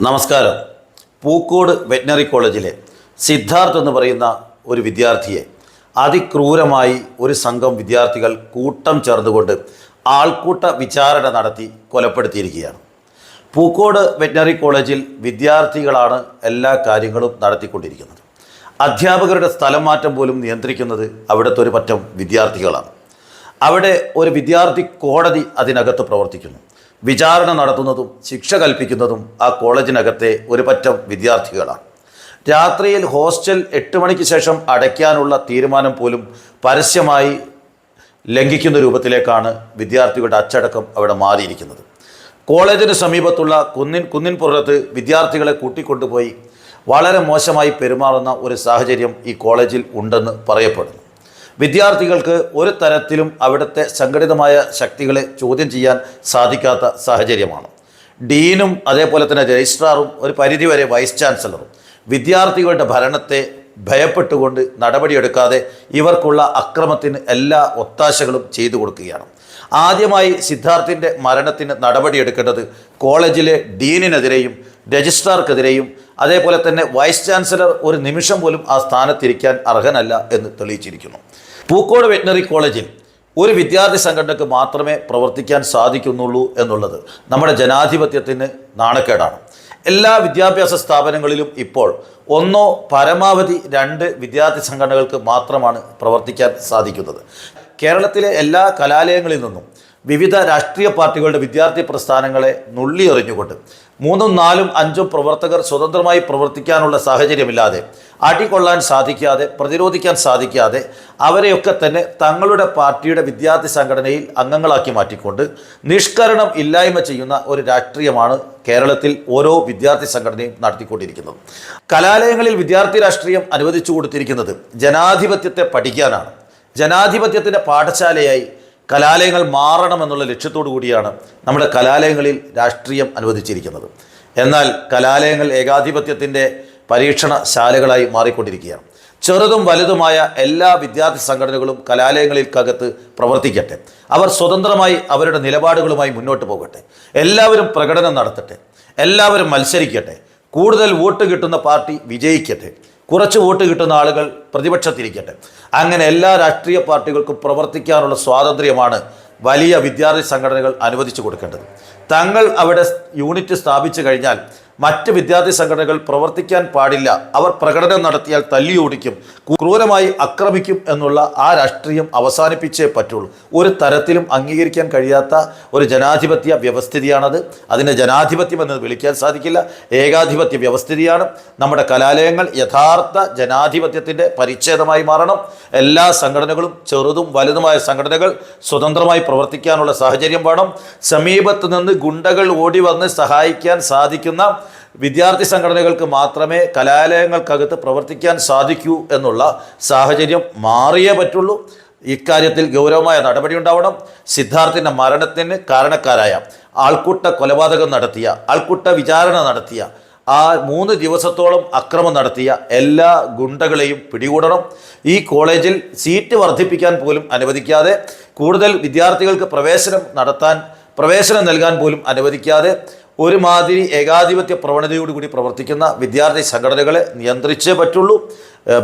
നമസ്കാരം. പൂക്കോട് വെറ്റിനറി കോളേജിലെ സിദ്ധാർത്ഥ് എന്ന് പറയുന്ന ഒരു വിദ്യാർത്ഥിയെ അതിക്രൂരമായി ഒരു സംഘം വിദ്യാർത്ഥികൾ കൂട്ടം ചേർന്നുകൊണ്ട് ആൾക്കൂട്ട വിചാരണ നടത്തി കൊലപ്പെടുത്തിയിരിക്കുകയാണ്. പൂക്കോട് വെറ്റിനറി കോളേജിൽ വിദ്യാർത്ഥികളാണ് എല്ലാ കാര്യങ്ങളും നടത്തിക്കൊണ്ടിരിക്കുന്നത്. അധ്യാപകരുടെ സ്ഥലം മാറ്റം പോലും നിയന്ത്രിക്കുന്നത് അവിടുത്തെ ഒരു പറ്റം വിദ്യാർത്ഥികളാണ്. അവിടെ ഒരു വിദ്യാർത്ഥി കോടതി അതിനകത്ത് പ്രവർത്തിക്കുന്നു. വിചാരണ നടത്തുന്നതും ശിക്ഷ കൽപ്പിക്കുന്നതും ആ കോളേജിനകത്തെ ഒരു പറ്റം വിദ്യാർത്ഥികളാണ്. രാത്രിയിൽ ഹോസ്റ്റൽ എട്ട് മണിക്ക് ശേഷം അടയ്ക്കാനുള്ള തീരുമാനം പോലും പരസ്യമായി ലംഘിക്കുന്ന രൂപത്തിലേക്കാണ് വിദ്യാർത്ഥികളുടെ അച്ചടക്കം അവിടെ മാറിയിരിക്കുന്നത്. കോളേജിന് സമീപത്തുള്ള കുന്നിൻ കുന്നിൻപുറത്ത് വിദ്യാർത്ഥികളെ കൂട്ടിക്കൊണ്ടുപോയി വളരെ മോശമായി പെരുമാറുന്ന ഒരു സാഹചര്യം ഈ കോളേജിൽ ഉണ്ടെന്ന് പറയപ്പെടുന്നു. വിദ്യാർത്ഥികൾക്ക് ഒരു തരത്തിലും അവിടുത്തെ സംഘടിതമായ ശക്തികളെ ചോദ്യം ചെയ്യാൻ സാധിക്കാത്ത സാഹചര്യമാണ്. ഡീനും അതേപോലെ തന്നെ രജിസ്ട്രാറും ഒരു പരിധിവരെ വൈസ് ചാൻസലറും വിദ്യാർത്ഥികളുടെ ഭരണത്തെ ഭയപ്പെട്ടുകൊണ്ട് നടപടിയെടുക്കാതെ ഇവർക്കുള്ള അക്രമത്തിന് എല്ലാ ഒത്താശകളും ചെയ്തു കൊടുക്കുകയാണ്. ആദ്യമായി സിദ്ധാർത്ഥിന്റെ മരണത്തിന് നടപടിയെടുക്കേണ്ടത് കോളേജിലെ ഡീനിനെതിരെയും രജിസ്ട്രാർക്കെതിരെയും അതേപോലെ തന്നെ വൈസ് ചാൻസലർ ഒരു നിമിഷം പോലും ആ സ്ഥാനത്തിരിക്കാൻ അർഹനല്ല എന്ന് തെളിയിച്ചിരിക്കുന്നു. പൂക്കോട് വെറ്റിനറി കോളേജിൽ ഒരു വിദ്യാർത്ഥി സംഘടനയ്ക്ക് മാത്രമേ പ്രവർത്തിക്കാൻ സാധിക്കുന്നുള്ളൂ എന്നുള്ളത് നമ്മുടെ ജനാധിപത്യത്തിന് നാണക്കേടാണ്. എല്ലാ വിദ്യാഭ്യാസ സ്ഥാപനങ്ങളിലും ഇപ്പോൾ ഒന്നോ പരമാവധി രണ്ട് വിദ്യാർത്ഥി സംഘടനകൾക്ക് മാത്രമാണ് പ്രവർത്തിക്കാൻ സാധിക്കുന്നത്. കേരളത്തിലെ എല്ലാ കലാലയങ്ങളിൽ നിന്നും വിവിധ രാഷ്ട്രീയ പാർട്ടികളുടെ വിദ്യാർത്ഥി പ്രസ്ഥാനങ്ങളെ നുള്ളിയെറിഞ്ഞുകൊണ്ട് മൂന്നും നാലും അഞ്ചും പ്രവർത്തകർ സ്വതന്ത്രമായി പ്രവർത്തിക്കാനുള്ള സാഹചര്യമില്ലാതെ അടികൊള്ളാൻ സാധിക്കാതെ പ്രതിരോധിക്കാൻ സാധിക്കാതെ അവരെയൊക്കെ തന്നെ തങ്ങളുടെ പാർട്ടിയുടെ വിദ്യാർത്ഥി സംഘടനയിൽ അംഗങ്ങളാക്കി മാറ്റിക്കൊണ്ട് നിഷ്കരണം ഇല്ലായ്മ ചെയ്യുന്ന ഒരു രാഷ്ട്രീയമാണ് കേരളത്തിൽ ഓരോ വിദ്യാർത്ഥി സംഘടനയും നടത്തിക്കൊണ്ടിരിക്കുന്നത്. കലാലയങ്ങളിൽ വിദ്യാർത്ഥി രാഷ്ട്രീയം അനുവദിച്ചു കൊടുത്തിരിക്കുന്നത് ജനാധിപത്യത്തെ പഠിക്കാനാണ്. ജനാധിപത്യത്തിന്റെ പാഠശാലയായി കലാലയങ്ങൾ മാറണമെന്നുള്ള ലക്ഷ്യത്തോടു കൂടിയാണ് നമ്മുടെ കലാലയങ്ങളിൽ രാഷ്ട്രീയം അനുവദിച്ചിരിക്കുന്നത്. എന്നാൽ കലാലയങ്ങൾ ഏകാധിപത്യത്തിന്റെ പരീക്ഷണ ശാലകളായി മാറിക്കൊണ്ടിരിക്കുകയാണ്. ചെറുതും വലുതുമായ എല്ലാ വിദ്യാർത്ഥി സംഘടനകളും കലാലയങ്ങളിൽക്കകത്ത് പ്രവർത്തിക്കട്ടെ. അവർ സ്വതന്ത്രമായി അവരുടെ നിലപാടുകളുമായി മുന്നോട്ട് പോകട്ടെ. എല്ലാവരും പ്രകടനം നടത്തട്ടെ. എല്ലാവരും മത്സരിക്കട്ടെ. കൂടുതൽ വോട്ട് കിട്ടുന്ന പാർട്ടി വിജയിക്കട്ടെ. കുറച്ച് വോട്ട് കിട്ടുന്ന ആളുകൾ പ്രതിപക്ഷത്തിരിക്കട്ടെ. അങ്ങനെ എല്ലാ രാഷ്ട്രീയ പാർട്ടികൾക്കും പ്രവർത്തിക്കാനുള്ള സ്വാതന്ത്ര്യമാണ് വലിയ വിദ്യാർത്ഥി സംഘടനകൾ അനുവദിച്ചു കൊടുക്കേണ്ടത്. തങ്ങൾ അവിടെ യൂണിറ്റ് സ്ഥാപിച്ചു കഴിഞ്ഞാൽ മറ്റ് വിദ്യാർത്ഥി സംഘടനകൾ പ്രവർത്തിക്കാൻ പാടില്ല. അവർ പ്രകടനം നടത്തിയാൽ തല്ലിയോടിക്കും ക്രൂരമായി ആക്രമിക്കും എന്നുള്ള ആ രാഷ്ട്രീയം അവസാനിപ്പിച്ചേ പറ്റുള്ളൂ. ഒരു തരത്തിലും അംഗീകരിക്കാൻ കഴിയാത്ത ഒരു ജനാധിപത്യ വ്യവസ്ഥിതിയാണത്. അതിനെ ജനാധിപത്യം എന്ന് വിളിക്കാൻ സാധിക്കില്ല. ഏകാധിപത്യ വ്യവസ്ഥിതിയാണ്. നമ്മുടെ കലാലയങ്ങൾ യഥാർത്ഥ ജനാധിപത്യത്തിന്റെ പരിച്ഛേദമായി മാറണം. എല്ലാ സംഘടനകളും ചെറുതും വലുതുമായ സംഘടനകൾ സ്വതന്ത്രമായി പ്രവർത്തിക്കാനുള്ള സാഹചര്യം വേണം. സമീപത്ത് നിന്ന് ഗുണ്ടകൾ ഓടി വന്ന് സഹായിക്കാൻ സാധിക്കുന്ന വിദ്യാർത്ഥി സംഘടനകൾക്ക് മാത്രമേ കലാലയങ്ങൾക്കകത്ത് പ്രവർത്തിക്കാൻ സാധിക്കൂ എന്നുള്ള സാഹചര്യം മാറിയേ പറ്റുള്ളൂ. ഇക്കാര്യത്തിൽ ഗൗരവമായ നടപടി ഉണ്ടാവണം. സിദ്ധാർത്ഥിന്റെ മരണത്തിന് കാരണക്കാരായ ആൾക്കൂട്ട കൊലപാതകം നടത്തിയ ആൾക്കൂട്ട വിചാരണ നടത്തിയ ആ മൂന്ന് ദിവസത്തോളം അക്രമം നടത്തിയ എല്ലാ ഗുണ്ടകളെയും പിടികൂടണം. ഈ കോളേജിൽ സീറ്റ് വർദ്ധിപ്പിക്കാൻ പോലും അനുവദിക്കാതെ കൂടുതൽ വിദ്യാർത്ഥികൾക്ക് പ്രവേശനം നടത്താൻ പ്രവേശനം നൽകാൻ പോലും അനുവദിക്കാതെ ഒരുമാതിരി ഏകാധിപത്യ പ്രവണതയോടുകൂടി പ്രവർത്തിക്കുന്ന വിദ്യാർത്ഥി സംഘടനകളെ നിയന്ത്രിച്ചേ പറ്റുള്ളൂ.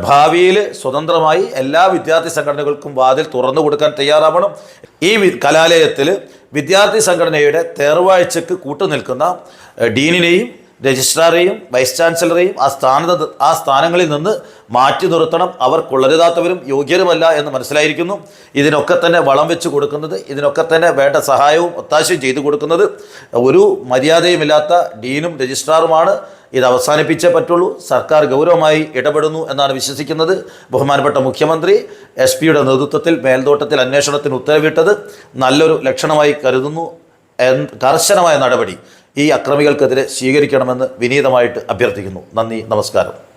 ഭാവിയിൽ സ്വതന്ത്രമായി എല്ലാ വിദ്യാർത്ഥി സംഘടനകൾക്കും വാതിൽ തുറന്നു കൊടുക്കാൻ തയ്യാറാവണം. ഈ കലാലയത്തിൽ വിദ്യാർത്ഥി സംഘടനയുടെ തേർവാഴ്ചക്ക് കൂട്ടുനിൽക്കുന്ന ഡീനിനെയും രജിസ്ട്രാറെയും വൈസ് ചാൻസലറെയും ആ സ്ഥാനത്ത് ആ സ്ഥാനങ്ങളിൽ നിന്ന് മാറ്റി നിർത്തണം. അവർ കൊള്ളരുതാത്തവരും യോഗ്യരുമല്ല എന്ന് മനസ്സിലായിരിക്കുന്നു. ഇതിനൊക്കെ തന്നെ വളം വെച്ച് കൊടുക്കുന്നത് ഇതിനൊക്കെ തന്നെ വേണ്ട സഹായവും ഒത്താശയും ചെയ്തു കൊടുക്കുന്നത് ഒരു മര്യാദയുമില്ലാത്ത ഡീനും രജിസ്ട്രാറുമാണ്. ഇത് അവസാനിപ്പിച്ചേ പറ്റുള്ളൂ. സർക്കാർ ഗൗരവമായി ഇടപെടുന്നു എന്നാണ് വിശ്വസിക്കുന്നത് ബഹുമാനപ്പെട്ട മുഖ്യമന്ത്രി. എസ് പിയുടെ നേതൃത്വത്തിൽ മേൽനോട്ടത്തിൽ അന്വേഷണത്തിന് ഉത്തരവിട്ടത് നല്ലൊരു ലക്ഷണമായി കരുതുന്നു. കർശനമായ നടപടി. ഈ അക്രമികൾക്കെതിരെ സ്വീകരിക്കണമെന്ന് വിനീതമായിട്ട് അഭ്യർത്ഥിക്കുന്നു. നന്ദി നമസ്കാരം.